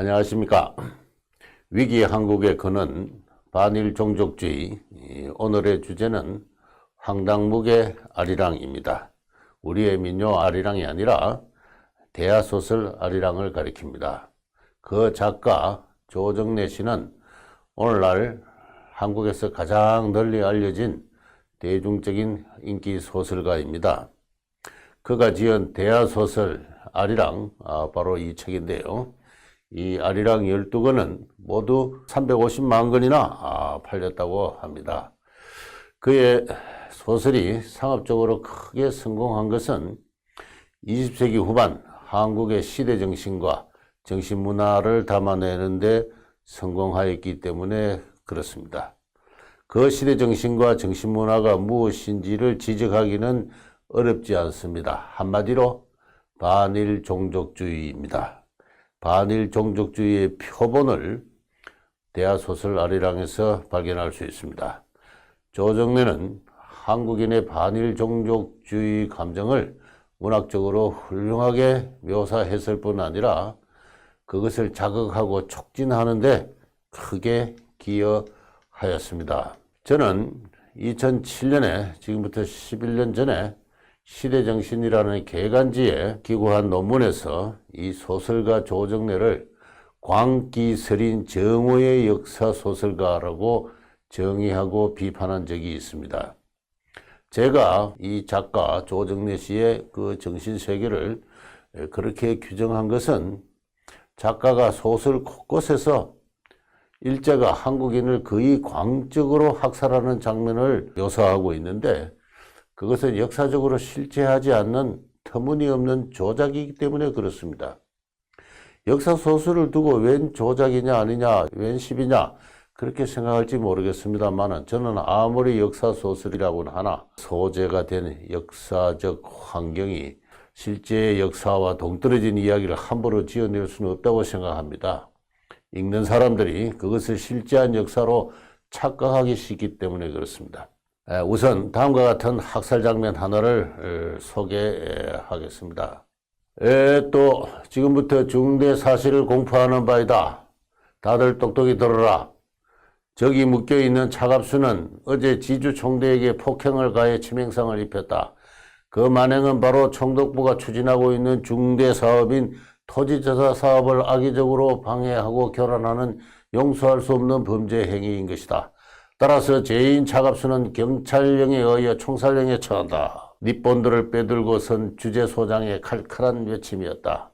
안녕하십니까. 위기 한국에 거는 반일 종족주의. 이 오늘의 주제는 황당무계 아리랑입니다. 우리의 민요 아리랑이 아니라 대하소설 아리랑을 가리킵니다. 그 작가 조정래 씨는 오늘날 한국에서 가장 널리 알려진 대중적인 인기 소설가입니다. 그가 지은 대하소설 아리랑 아, 바로 이 책인데요. 이 아리랑 12권은 모두 350만 권이나 아, 팔렸다고 합니다. 그의 소설이 상업적으로 크게 성공한 것은 20세기 후반 한국의 시대 정신과 정신 문화를 담아내는데 성공하였기 때문에 그렇습니다. 그 시대 정신과 정신 문화가 무엇인지를 지적하기는 어렵지 않습니다. 한마디로 반일 종족주의입니다. 반일 종족주의의 표본을 대하소설 아리랑에서 발견할 수 있습니다. 조정래는 한국인의 반일 종족주의 감정을 문학적으로 훌륭하게 묘사했을 뿐 아니라 그것을 자극하고 촉진하는데 크게 기여하였습니다. 저는 2007년에 지금부터 11년 전에 시대정신이라는 개간지에 기고한 논문에서 이 소설가 조정래를 광기설인 정오의 역사 소설가라고 정의하고 비판한 적이 있습니다. 제가 이 작가 조정래 씨의 그 정신세계를 그렇게 규정한 것은 작가가 소설 곳곳에서 일제가 한국인을 거의 광적으로 학살하는 장면을 묘사하고 있는데 그것은 역사적으로 실체하지 않는 터무니없는 조작이기 때문에 그렇습니다. 역사 소설을 두고 웬 조작이냐 아니냐 웬 시비냐 그렇게 생각할지 모르겠습니다만 저는 아무리 역사 소설이라고는 하나 소재가 된 역사적 환경이 실제의 역사와 동떨어진 이야기를 함부로 지어낼 수는 없다고 생각합니다. 읽는 사람들이 그것을 실제한 역사로 착각하기 쉽기 때문에 그렇습니다. 우선 다음과 같은 학살 장면 하나를 소개하겠습니다. 또 지금부터 중대 사실을 공포하는 바이다. 다들 똑똑히 들어라. 저기 묶여 있는 차갑수는 어제 지주 총대에게 폭행을 가해 치명상을 입혔다. 그 만행은 바로 총독부가 추진하고 있는 중대 사업인 토지조사 사업을 악의적으로 방해하고 결란하는 용서할 수 없는 범죄 행위인 것이다. 따라서 죄인 차갑수는 경찰령에 의하여 총살령에 처한다. 립본들을 빼들고 선 주재 소장의 칼칼한 외침이었다.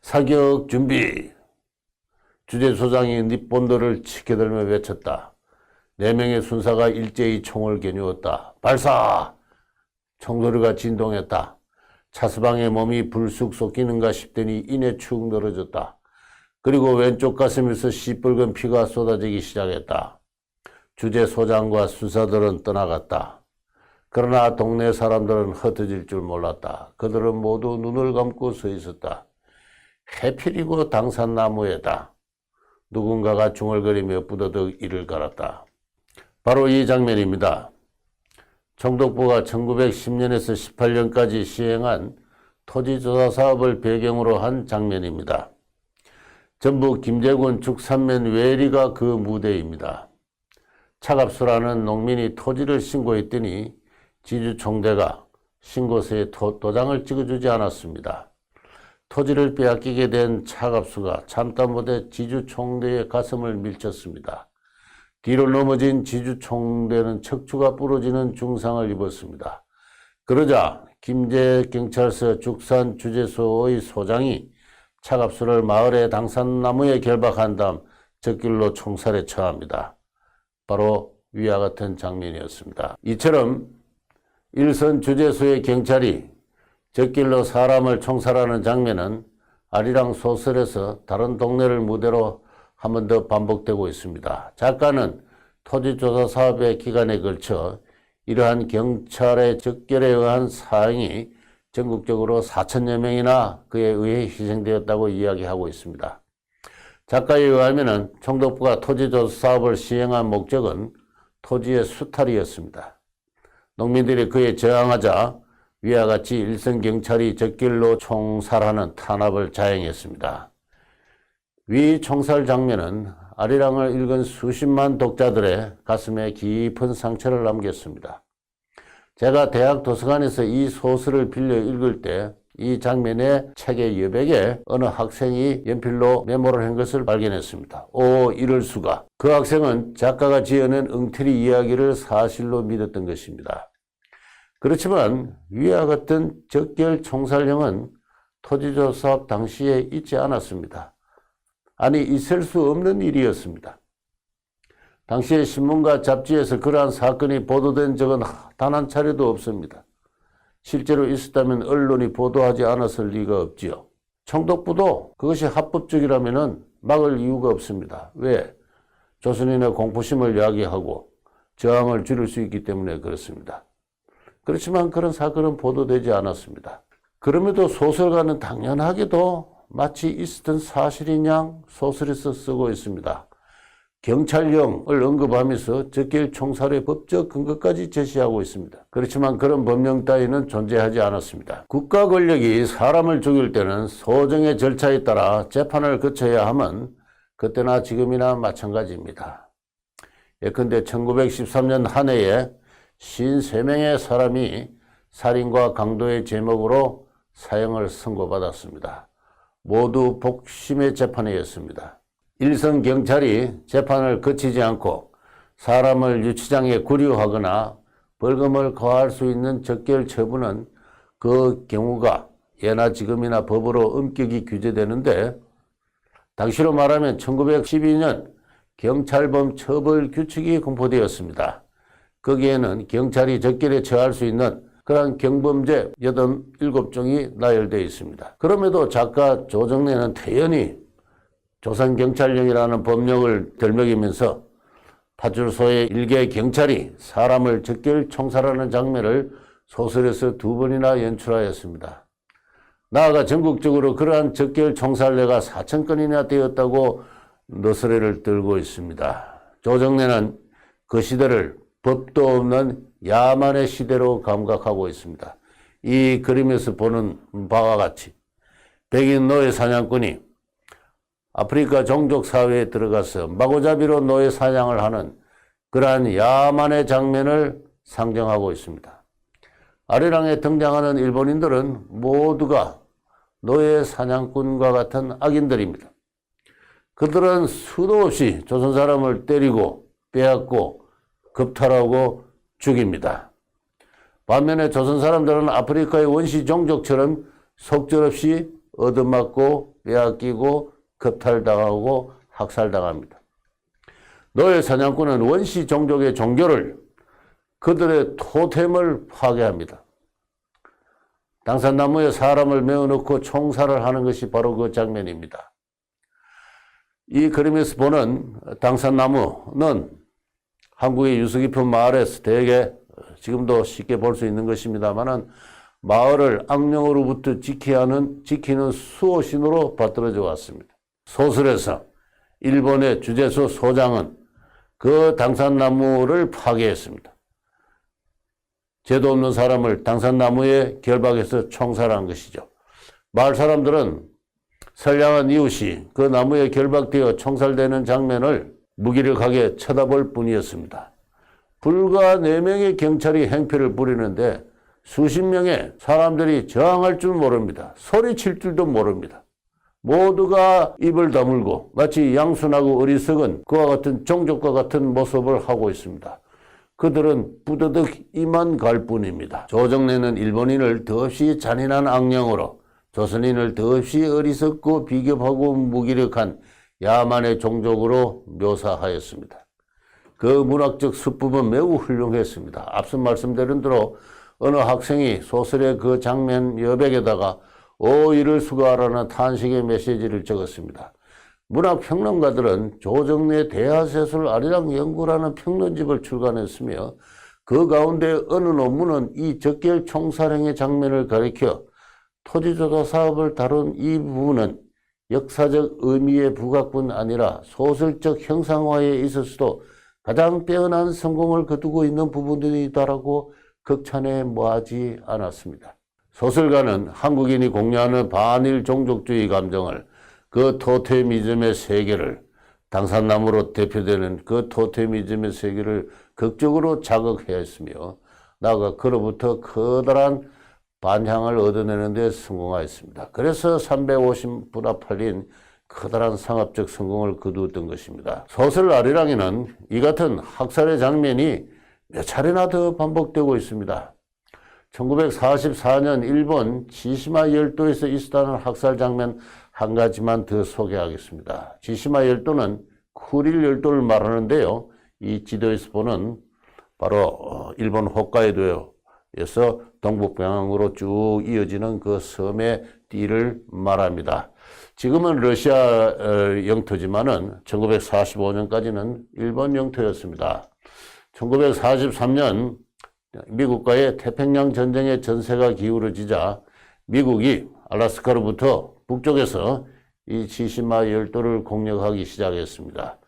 사격 준비! 주재 소장이 립본들을 치켜들며 외쳤다. 네 명의 순사가 일제히 총을 겨누었다. 발사! 총소리가 진동했다. 차스방의 몸이 불쑥 쏟기는가 싶더니 이내 축 늘어졌다. 그리고 왼쪽 가슴에서 시뻘건 피가 쏟아지기 시작했다. 주재 소장과 수사들은 떠나갔다. 그러나 동네 사람들은 흩어질 줄 몰랐다. 그들은 모두 눈을 감고 서 있었다. 해필이고 당산나무에다. 누군가가 중얼거리며 부더덕 이를 갈았다. 바로 이 장면입니다. 총독부가 1910년에서 18년까지 시행한 토지조사 사업을 배경으로 한 장면입니다. 전북 김제군 죽산면 외리가 그 무대입니다. 차갑수라는 농민이 토지를 신고했더니 지주총대가 신고서에 도, 도장을 찍어주지 않았습니다. 토지를 빼앗기게 된 차갑수가 참다 못해 지주총대의 가슴을 밀쳤습니다. 뒤로 넘어진 지주총대는 척추가 부러지는 중상을 입었습니다. 그러자 김제 경찰서 죽산 주재소의 소장이 차갑수를 마을의 당산나무에 결박한 다음 적길로 총살에 처합니다. 바로 위와 같은 장면이었습니다. 이처럼 일선 주재소의 경찰이 적길로 사람을 총살하는 장면은 아리랑 소설에서 다른 동네를 무대로 한 번 더 반복되고 있습니다. 작가는 토지조사 사업의 기간에 걸쳐 이러한 경찰의 적결에 의한 사형이 전국적으로 4천여 명이나 그에 의해 희생되었다고 이야기하고 있습니다. 작가에 의하면 총독부가 토지조사 사업을 시행한 목적은 토지의 수탈이었습니다. 농민들이 그에 저항하자 위와 같이 일선 경찰이 적길로 총살하는 탄압을 자행했습니다. 위 총살 장면은 아리랑을 읽은 수십만 독자들의 가슴에 깊은 상처를 남겼습니다. 제가 대학 도서관에서 이 소설을 빌려 읽을 때 이 장면의 책의 여백에 어느 학생이 연필로 메모를 한 것을 발견했습니다. 오, 이럴 수가. 그 학생은 작가가 지어낸 응태리 이야기를 사실로 믿었던 것입니다. 그렇지만 위와 같은 적결 총살령은 토지조사업 당시에 있지 않았습니다. 아니 있을 수 없는 일이었습니다. 당시에 신문과 잡지에서 그러한 사건이 보도된 적은 단 한 차례도 없습니다. 실제로 있었다면 언론이 보도하지 않았을 리가 없지요. 총독부도 그것이 합법적이라면 막을 이유가 없습니다. 왜? 조선인의 공포심을 야기하고 저항을 줄일 수 있기 때문에 그렇습니다. 그렇지만 그런 사건은 보도되지 않았습니다. 그럼에도 소설가는 당연하게도 마치 있었던 사실인 양 소설에서 쓰고 있습니다. 경찰령을 언급하면서 적길 총살의 법적 근거까지 제시하고 있습니다. 그렇지만 그런 법령 따위는 존재하지 않았습니다. 국가 권력이 사람을 죽일 때는 소정의 절차에 따라 재판을 거쳐야 하면 그때나 지금이나 마찬가지입니다. 예컨대 1913년 한 해에 53명의 사람이 살인과 강도의 제목으로 사형을 선고받았습니다. 모두 복심의 재판이었습니다. 일선 경찰이 재판을 거치지 않고 사람을 유치장에 구류하거나 벌금을 거할 수 있는 적결 처분은 그 경우가 예나 지금이나 법으로 엄격히 규제되는데 당시로 말하면 1912년 경찰범 처벌 규칙이 공포되었습니다. 거기에는 경찰이 적결에 처할 수 있는 그러한 경범죄 87종이 나열되어 있습니다. 그럼에도 작가 조정래는 태연히 조선경찰령이라는 법령을 들먹이면서 파출소의 일개 경찰이 사람을 적결 총살하는 장면을 소설에서 두 번이나 연출하였습니다. 나아가 전국적으로 그러한 적결 총살례가 4천 건이나 되었다고 너스레를 들고 있습니다. 조정래는 그 시대를 법도 없는 야만의 시대로 감각하고 있습니다. 이 그림에서 보는 바와 같이 백인 노예 사냥꾼이 아프리카 종족 사회에 들어가서 마고잡이로 노예 사냥을 하는 그러한 야만의 장면을 상정하고 있습니다. 아리랑에 등장하는 일본인들은 모두가 노예 사냥꾼과 같은 악인들입니다. 그들은 수도 없이 조선 사람을 때리고 빼앗고 급탈하고 죽입니다. 반면에 조선 사람들은 아프리카의 원시 종족처럼 속절없이 얻어맞고 빼앗기고 급탈당하고 학살당합니다. 노예 사냥꾼은 원시 종족의 종교를 그들의 토템을 파괴합니다. 당산나무에 사람을 메어놓고 총살을 하는 것이 바로 그 장면입니다. 이 그림에서 보는 당산나무는 한국의 유서 깊은 마을에서 대개 지금도 쉽게 볼 수 있는 것입니다만은 마을을 악령으로부터 하는, 지키는 수호신으로 받들어져 왔습니다. 소설에서 일본의 주재소 소장은 그 당산나무를 파괴했습니다. 죄도 없는 사람을 당산나무에 결박해서 총살한 것이죠. 마을 사람들은 선량한 이웃이 그 나무에 결박되어 총살되는 장면을 무기력하게 쳐다볼 뿐이었습니다. 불과 4명의 경찰이 행패를 부리는데 수십 명의 사람들이 저항할 줄 모릅니다. 소리칠 줄도 모릅니다. 모두가 입을 다물고 마치 양순하고 어리석은 그와 같은 종족과 같은 모습을 하고 있습니다. 그들은 뿌드득 이만 갈 뿐입니다. 조정래는 일본인을 더없이 잔인한 악령으로 조선인을 더없이 어리석고 비겁하고 무기력한 야만의 종족으로 묘사하였습니다. 그 문학적 수법은 매우 훌륭했습니다. 앞서 말씀드린 대로 어느 학생이 소설의 그 장면 여백에다가 오 이럴 수가라는 탄식의 메시지를 적었습니다. 문학평론가들은 조정래 대하세술 아리랑 연구라는 평론집을 출간했으며 그 가운데 어느 논문은 이 적결 총살행의 장면을 가리켜 토지조사 사업을 다룬 이 부분은 역사적 의미의 부각뿐 아니라 소설적 형상화에 있어서도 가장 빼어난 성공을 거두고 있는 부분이다라고 극찬에 모하지 않았습니다. 소설가는 한국인이 공유하는 반일 종족주의 감정을 그 토테미즘의 세계를 당산나무로 대표되는 그 토테미즘의 세계를 극적으로 자극해야 했으며 나아가 그로부터 커다란 반향을 얻어내는 데 성공하였습니다. 그래서 350부나 팔린 커다란 상업적 성공을 거두었던 것입니다. 소설 아리랑에는 이 같은 학살의 장면이 몇 차례나 더 반복되고 있습니다. 1944년 일본 지시마 열도에서 있었다는 학살 장면 한 가지만 더 소개하겠습니다. 지시마 열도는 쿠릴 열도를 말하는데요. 이 지도에서 보는 바로 어, 일본 홋카이도에서 동북방향으로 쭉 이어지는 그 섬의 띠를 말합니다. 지금은 러시아 어, 영토지만은 1945년까지는 일본 영토였습니다. 1943년 미국과의 태평양 전쟁의 전세가 기울어지자 미국이 알라스카로부터 북쪽에서 이 지시마 열도를 공격하기 시작했습니다.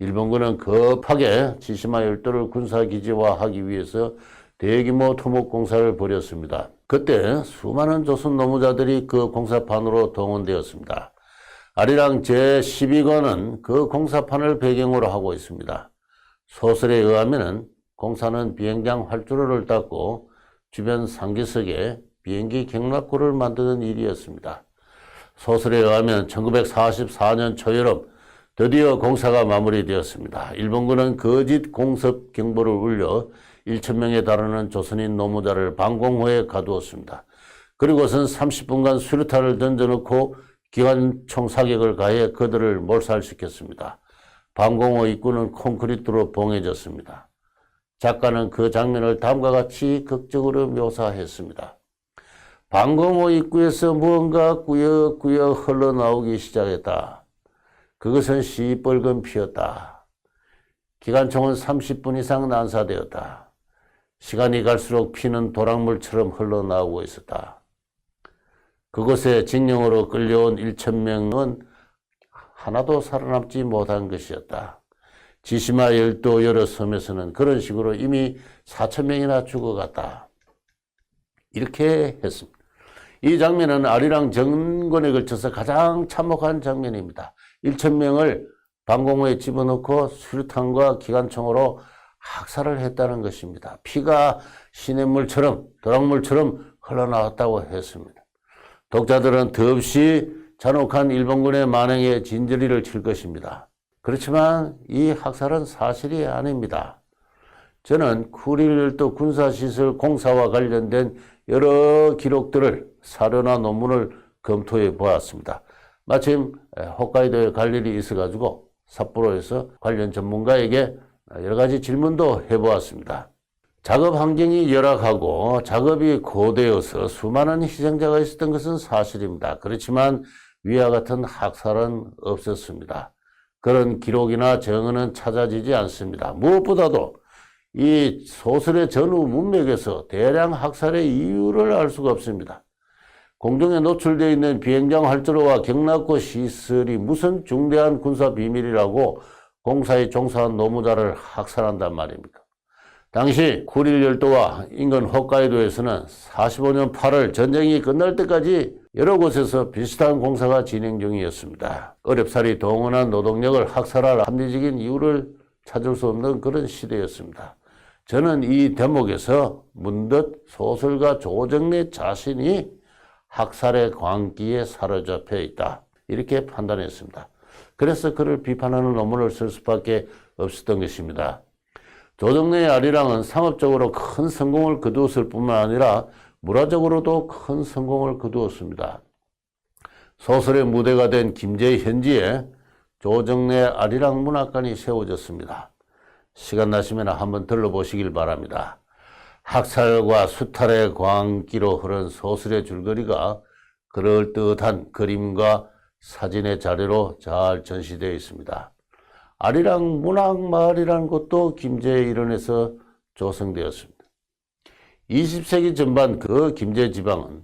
일본군은 급하게 지시마 열도를 군사기지화하기 위해서 대규모 토목 공사를 벌였습니다. 그때 수많은 조선 노무자들이 그 공사판으로 동원되었습니다. 아리랑 제12권은 그 공사판을 배경으로 하고 있습니다. 소설에 의하면 공사는 비행장 활주로를 닦고 주변 상기석에 비행기 경락고를 만드는 일이었습니다. 소설에 의하면 1944년 초여름 드디어 공사가 마무리되었습니다. 일본군은 거짓 공습 경보를 울려 1천명에 달하는 조선인 노무자를 방공호에 가두었습니다. 그리고선 30분간 수류탄을 던져놓고 기관총 사격을 가해 그들을 몰살시켰습니다. 방공호 입구는 콘크리트로 봉해졌습니다. 작가는 그 장면을 다음과 같이 극적으로 묘사했습니다. 방공호 입구에서 무언가 꾸역꾸역 흘러나오기 시작했다. 그것은 시뻘건 피였다. 기관총은 30분 이상 난사되었다. 시간이 갈수록 피는 도랑물처럼 흘러나오고 있었다. 그곳에 징령으로 끌려온 1천명은 하나도 살아남지 못한 것이었다. 지시마 열도 여러 섬에서는 그런 식으로 이미 4천 명이나 죽어갔다. 이렇게 했습니다. 이 장면은 아리랑 정권에 걸쳐서 가장 참혹한 장면입니다. 1천 명을 방공호에 집어넣고 수류탄과 기관총으로 학살을 했다는 것입니다. 피가 시냇물처럼 도랑물처럼 흘러나왔다고 했습니다. 독자들은 더없이 잔혹한 일본군의 만행에 진저리를 칠 것입니다. 그렇지만 이 학살은 사실이 아닙니다. 저는 쿠릴열도 군사시설 공사와 관련된 여러 기록들을 사료나 논문을 검토해 보았습니다. 마침 홋카이도에 갈 일이 있어가지고 삿포로에서 관련 전문가에게 여러 가지 질문도 해보았습니다. 작업 환경이 열악하고 작업이 고되어서 수많은 희생자가 있었던 것은 사실입니다. 그렇지만 위와 같은 학살은 없었습니다. 그런 기록이나 정언은 찾아지지 않습니다. 무엇보다도 이 소설의 전후 문맥에서 대량 학살의 이유를 알 수가 없습니다. 공중에 노출되어 있는 비행장 활주로와 경락고 시설이 무슨 중대한 군사 비밀이라고 공사에 종사한 노무자를 학살한단 말입니까? 당시 쿠릴 열도와 인근 홋카이도에서는 45년 8월 전쟁이 끝날 때까지 여러 곳에서 비슷한 공사가 진행 중이었습니다. 어렵사리 동원한 노동력을 학살할 합리적인 이유를 찾을 수 없는 그런 시대였습니다. 저는 이 대목에서 문득 소설가 조정래 자신이 학살의 광기에 사로잡혀 있다. 이렇게 판단했습니다. 그래서 그를 비판하는 논문을 쓸 수밖에 없었던 것입니다. 조정래의 아리랑은 상업적으로 큰 성공을 거두었을 뿐만 아니라 문화적으로도 큰 성공을 거두었습니다. 소설의 무대가 된 김제현지에 조정래 아리랑 문학관이 세워졌습니다. 시간 나시면 한번 들러보시길 바랍니다. 학살과 수탈의 광기로 흐른 소설의 줄거리가 그럴듯한 그림과 사진의 자료로 잘 전시되어 있습니다. 아리랑 문학마을이라는 곳도 김제의 일원에서 조성되었습니다. 20세기 전반 그 김제 지방은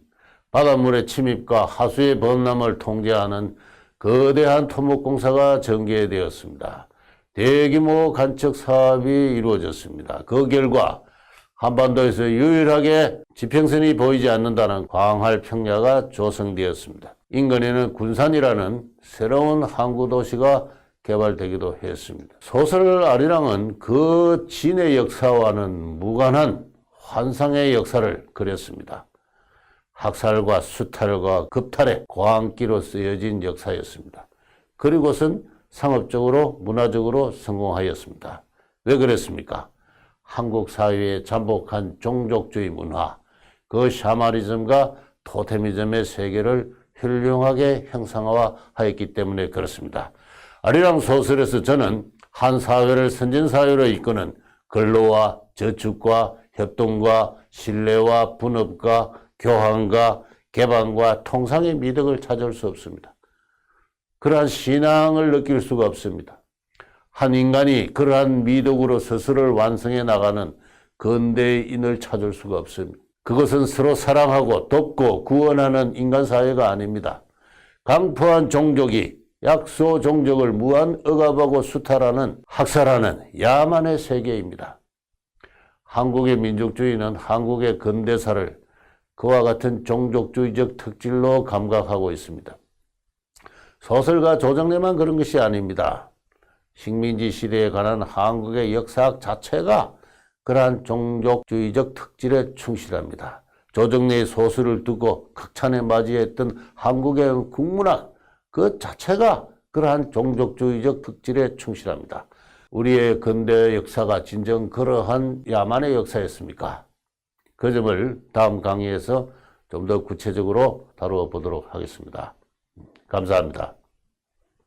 바닷물의 침입과 하수의 범람을 통제하는 거대한 토목공사가 전개되었습니다. 대규모 간척 사업이 이루어졌습니다. 그 결과 한반도에서 유일하게 지평선이 보이지 않는다는 광활 평야가 조성되었습니다. 인근에는 군산이라는 새로운 항구 도시가 개발되기도 했습니다. 소설 아리랑은 그 진의 역사와는 무관한 환상의 역사를 그렸습니다. 학살과 수탈과 급탈의 고항기로 쓰여진 역사였습니다. 그리고선 상업적으로 문화적으로 성공하였습니다. 왜 그랬습니까? 한국 사회에 잠복한 종족주의 문화, 그 샤머니즘과 토테미즘의 세계를 훌륭하게 형상화하였기 때문에 그렇습니다. 아리랑 소설에서 저는 한 사회를 선진사회로 이끄는 근로와 저축과 협동과 신뢰와 분업과 교환과 개방과 통상의 미덕을 찾을 수 없습니다. 그러한 신앙을 느낄 수가 없습니다. 한 인간이 그러한 미덕으로 스스로를 완성해 나가는 근대의 인을 찾을 수가 없습니다. 그것은 서로 사랑하고 돕고 구원하는 인간 사회가 아닙니다. 강포한 종족이 약소 종족을 무한 억압하고 수탈하는 학살하는 야만의 세계입니다. 한국의 민족주의는 한국의 근대사를 그와 같은 종족주의적 특질로 감각하고 있습니다. 소설가 조정래만 그런 것이 아닙니다. 식민지 시대에 관한 한국의 역사학 자체가 그러한 종족주의적 특질에 충실합니다. 조정래의 소설을 두고 극찬에 맞이했던 한국의 국문학 그 자체가 그러한 종족주의적 특질에 충실합니다. 우리의 근대 역사가 진정 그러한 야만의 역사였습니까? 그 점을 다음 강의에서 좀 더 구체적으로 다루어 보도록 하겠습니다. 감사합니다.